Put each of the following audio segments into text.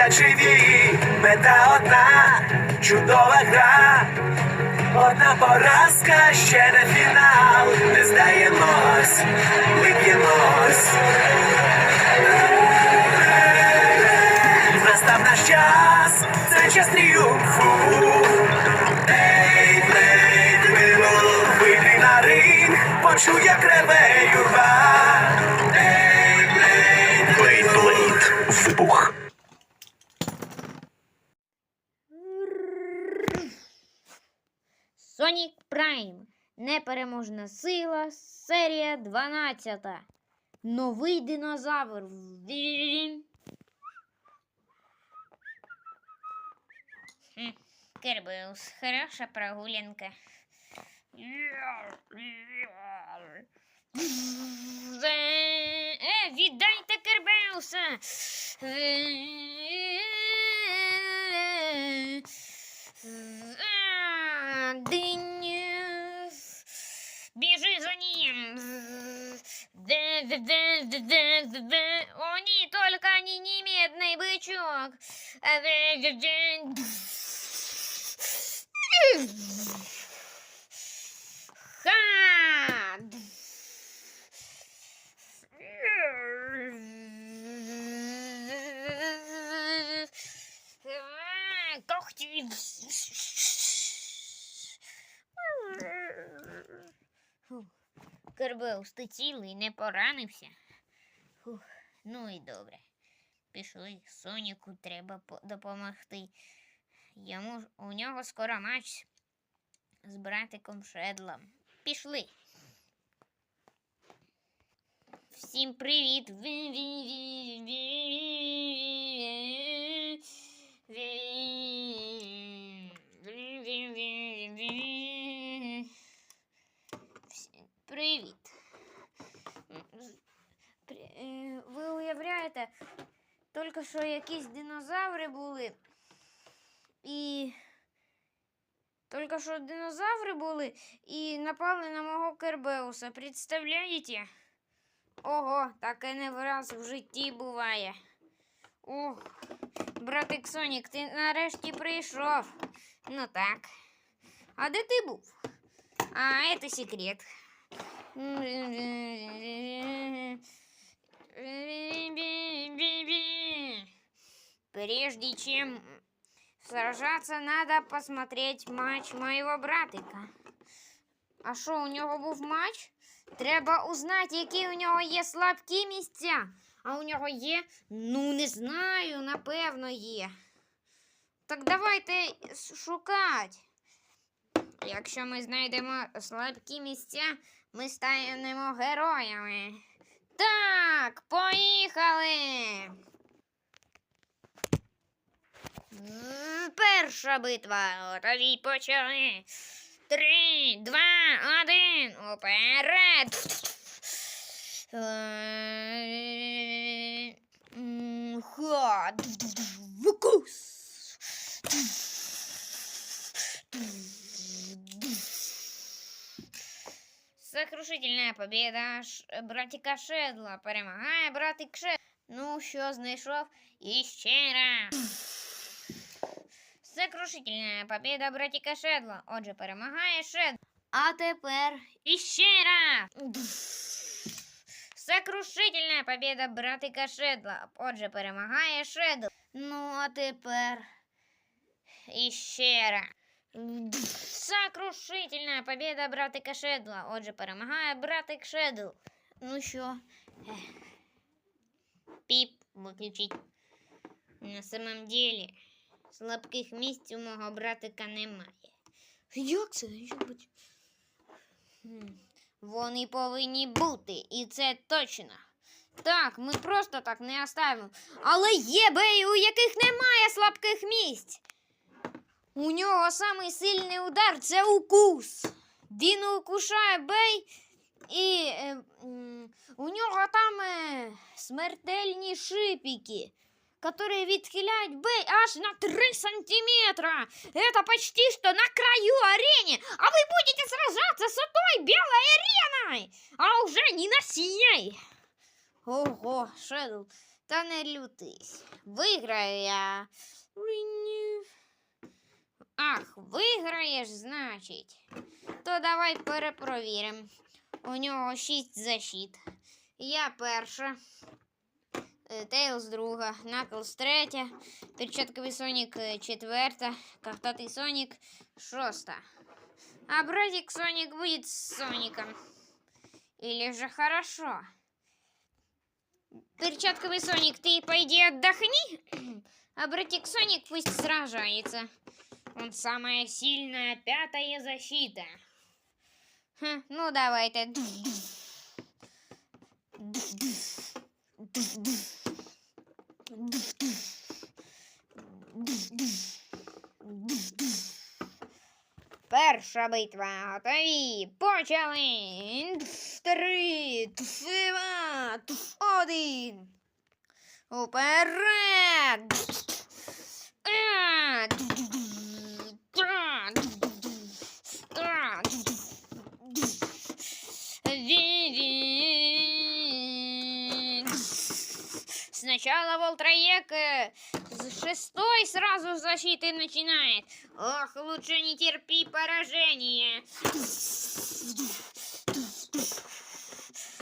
стоять живі, мета одна, чудова гра. Одна поразка, ще не фінал. Не здаємось, ми б'ємось. Настав наш час, це час тріумфу. Ей, вийди на ринг, почуй, як реве юрба. Непереможна сила. Серія 12. Новий динозавр. Кербеус, хороша прогулянка. Е, віддайте Кербеуса. Динь. О, ні, только не немедный бычок. Ха! Когти. Фух. Кербеус, ти цілий, не поранився. Фух. Ну і добре. Пішли, Соніку треба допомогти. Йому у нього скоро матч з братиком Шедлом. Пішли. Всім привіт. Всім Привіт. При- е, Ви уявляєте, тільки що якісь динозаври були. І тільки що динозаври були і напали на мого Кербеуса. Представляєте? Ого, таке не раз в житті буває. Ох, братик Сонік, ти нарешті прийшов. Ну так. А де ти був? А, це секрет. Прежде чем сражаться, надо посмотреть матч моего братика. А що, у нього був матч? Треба узнати, які у нього є слабкі місця. А у нього є? Ну, не знаю, напевно, є. Так давайте шукати. Якщо ми знайдемо слабкі місця, ми станемо героями. Так, поїхали. Перша битва. Готові почали. Три, два, один. Уперед. Е, м, Вкус. Сокрушительная победа Ш- братика Шедла. Перемагає братик Шедл. Ну що, знайшов? І ще раз. Сокрушительная победа братика Шедла. Отже, перемагає Шедл. А тепер іще раз. Сокрушительная победа братика Шедла. Отже, перемагає Шедл. Ну, а тепер іще раз. Сокрушительная победа братика Шедла. Отже, перемагає братик Шедл. Ну що? Піп, виключіть. На самом деле, слабких місць у мого братика немає. Як це? Вони повинні бути, і це точно. Так, ми просто так не оставимо. Але є бей, у яких немає слабких місць. У нього самий сильний удар це укус. Він укушає бей, і е, м, у нього там е, смертельні шипики, которые відхиляють бей аж на 3 сантиметра. Это почти что на краю арены. А вы будете сражаться с той белой ареной, а уже не на синей. Ого, Шедл, Та не лютись. Виграю я. Риню. Ах, виграєш, значить. То давай перепровіримо. У нього шість защит. Я перша. е, Тейлз друга, Наклз третя, перчатковий Сонік е, четверта, картатий Сонік шоста. А братик Соник будет с Соником. Или же хорошо. Перчатковый Соник, ты пойди отдохни, а братик Соник пусть сражается. Он самая сильная пятая защита. Ха, ну давай-то. Перша битва. Готові. Почали. Три, два, один. Уперед. А, Сначала Волтроек э, с шестой сразу защиты начинает. Ох, лучше не терпи поражение.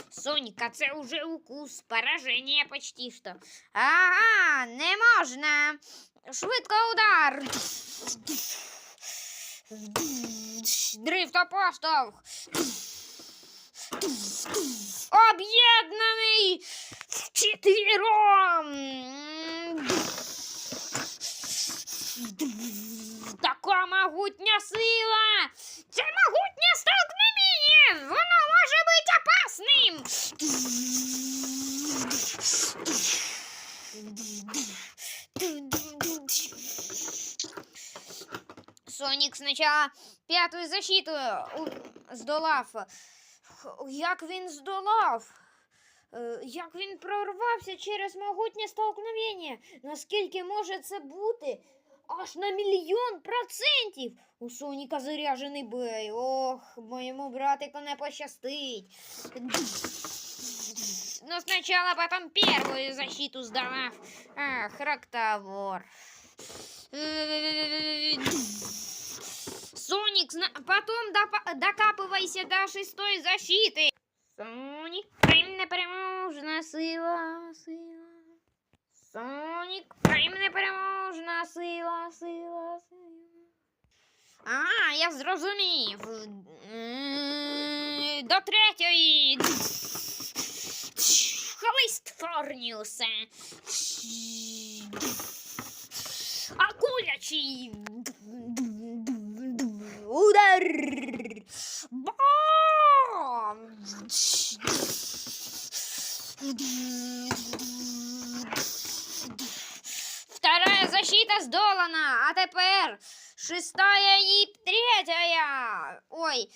Сонька, це уже укус, поражение почти что. Ага, не можна. Швидко удар. Дрифтопоштовх. Об'єднаний вчетвером. Така могутня сила. Це могутнє столкновення. Воно може бути опасним. Соник сначала п'яту защиту здолав. Як він здолав? Е, Як він прорвався через могутнє столкновення? Наскільки може це бути? Аж на мільйон процентів. У Соніка заряжений бей. Ох, моєму братику не пощастить. Но сначала потом первую защиту сдала. Ах, Рактовор. Соник, зна- потом допа- докапывайся до шестой защиты. Соник, прям непереможна сила, сила. Соник, прям непереможна сила, сила, сила. А, я зрозумів. До третьої. Хлист Форніуса. Акулячий. Удар. Бам! Вторая защита сдолана, а теперь шестая и третья. Ой,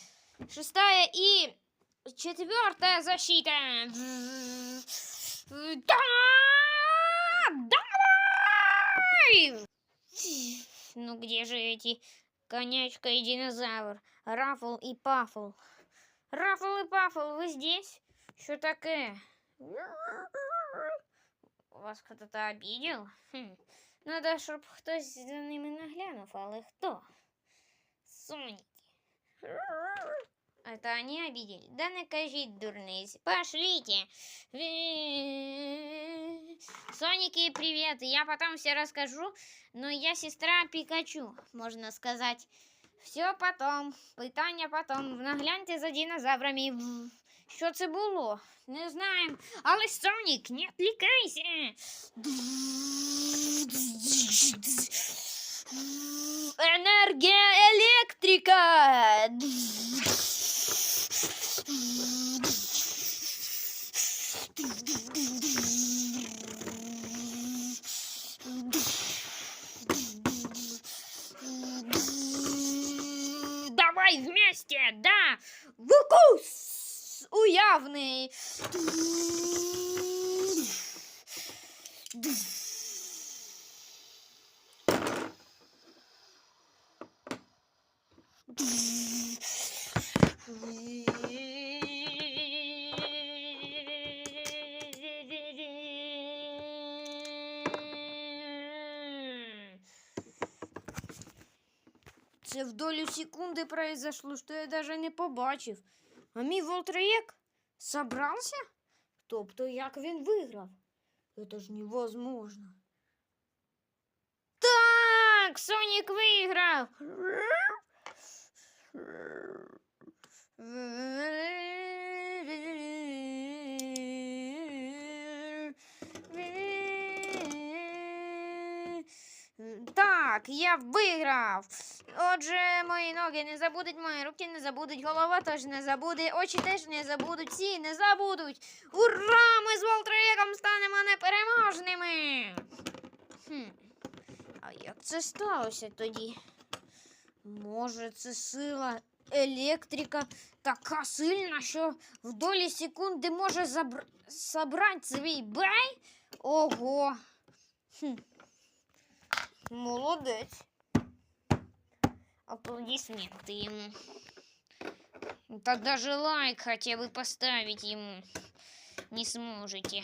шестая и четвертая защита. Да! Давай! Ну где же эти конячка и динозавр? Рафл и Пафл. Рафл и Пафл, вы здесь? Что такое? Вас кто-то обидел? Хм. Надо, щоб хтось за ними наглянув, але хто? Соніки. Это они обидели? Да не кажіть, дурниць. Пошлите. Соники, привет. Я потом все расскажу, но я сестра Пикачу, можно сказать. Все потом. Питання потом. Нагляньте за динозаврами. В- Що це було? Не знаємо. Але Сонік, не відвлікайся. Енергія електрика. Давай вместе, да! Вукус уявний. Це в долю секунди произошло, що я даже не побачив. А мій Волтреєк собрався? Тобто, як він виграв? Это ж невозможно. Так, Сонік виграв. Так, я виграв. Отже, мої ноги не забудуть, мої руки не забудуть, голова теж не забуде, очі теж не забудуть, всі не забудуть. Ура! Ми з Волтраєком станемо непереможними. Хм. А як це сталося тоді? Може, це сила електрика така сильна, що в долі секунди може забр... забрати свій бай? Ого. Хм. Молодець. Аплодисменты ему. Так даже лайк хотя бы поставить ему не сможете.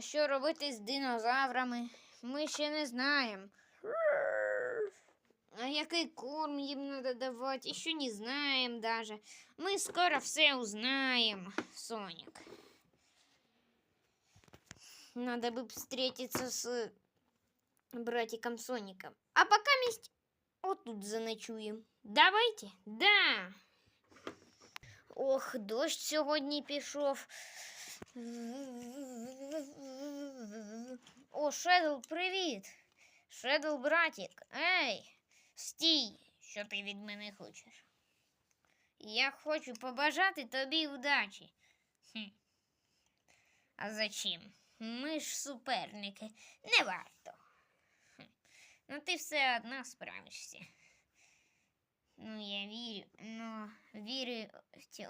Що робити з динозаврами? Ми ще не знаємо. А який корм їм надо давати, ще не знаємо даже. Ми скоро все узнаем, Соник. Надо бы встретиться с братиком Соником. А пока месть вот тут заночуем. Давайте? Да. Ох, дощ сьогодні пішов. О, Шедл, привіт. Шедл, братик. Ей, Стій, що ти від мене хочеш? Я хочу побажати тобі удачі. Хм. А зачем? Ми ж суперники. Не варто. Ну ти все одна справишся. Ну, я вірю, ну вірю,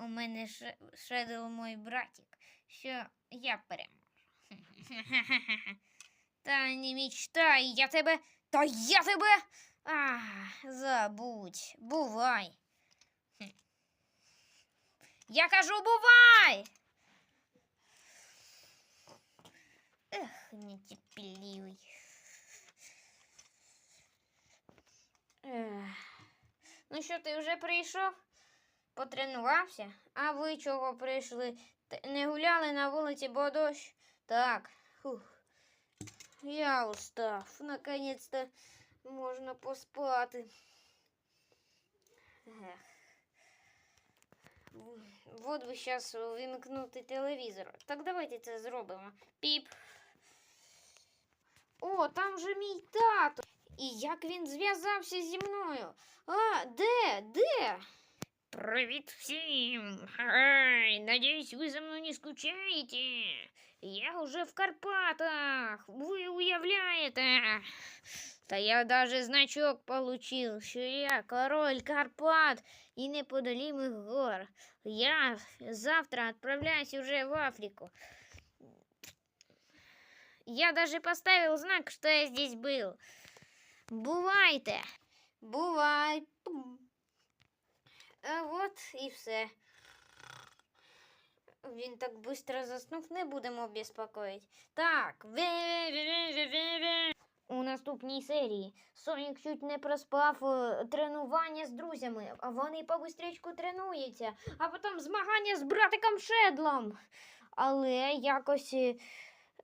у мене ше- Шедл мой братик, що я переможу. Та не мечтай, я тебе. Та я тебе. А, забудь, бувай. Я кажу, бувай. Ех, нетерпеливий. Ех. Ну що, ти вже прийшов? Потренувався? А ви чого прийшли? Не гуляли на вулиці, бо дощ? Так. Фух. Я устав. Наконец-то можна поспати. Вот би зараз вимкнути телевізор. Так давайте це зробимо. Піп. О, там же мій тато. І як він зв'язався зі мною? А, де? Де? Привіт всім! Ай, надіюсь, ви за мною не скучаєте. Я уже в Карпатах. Ви уявляєте? Та я даже значок получил, що я король Карпат і неподолимых гор. Я завтра отправляюсь уже в Африку. Я даже поставил знак, что я здесь был. Бувайте. Бувай. А от і все. Він так швидко заснув, не будемо безпокоїть. Так. У наступній серії Сонік чуть не проспав е, тренування з друзями, а вони побистрічку тренуються, а потім змагання з братиком Шедлом. Але якось е,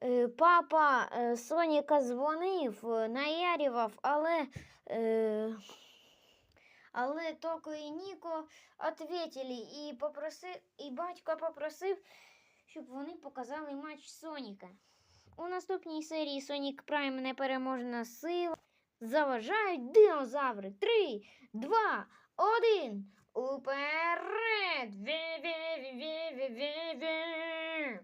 е, папа Соніка дзвонив, наярював, але. Але Токо і Ніко ответили і попросив, і батько попросив, щоб вони показали матч Соніка. У наступній серії Сонік Прайм непереможна сила. Заважають динозаври. Три, два, один. Уперед! Ве-ве-ве-ве-ве-ве.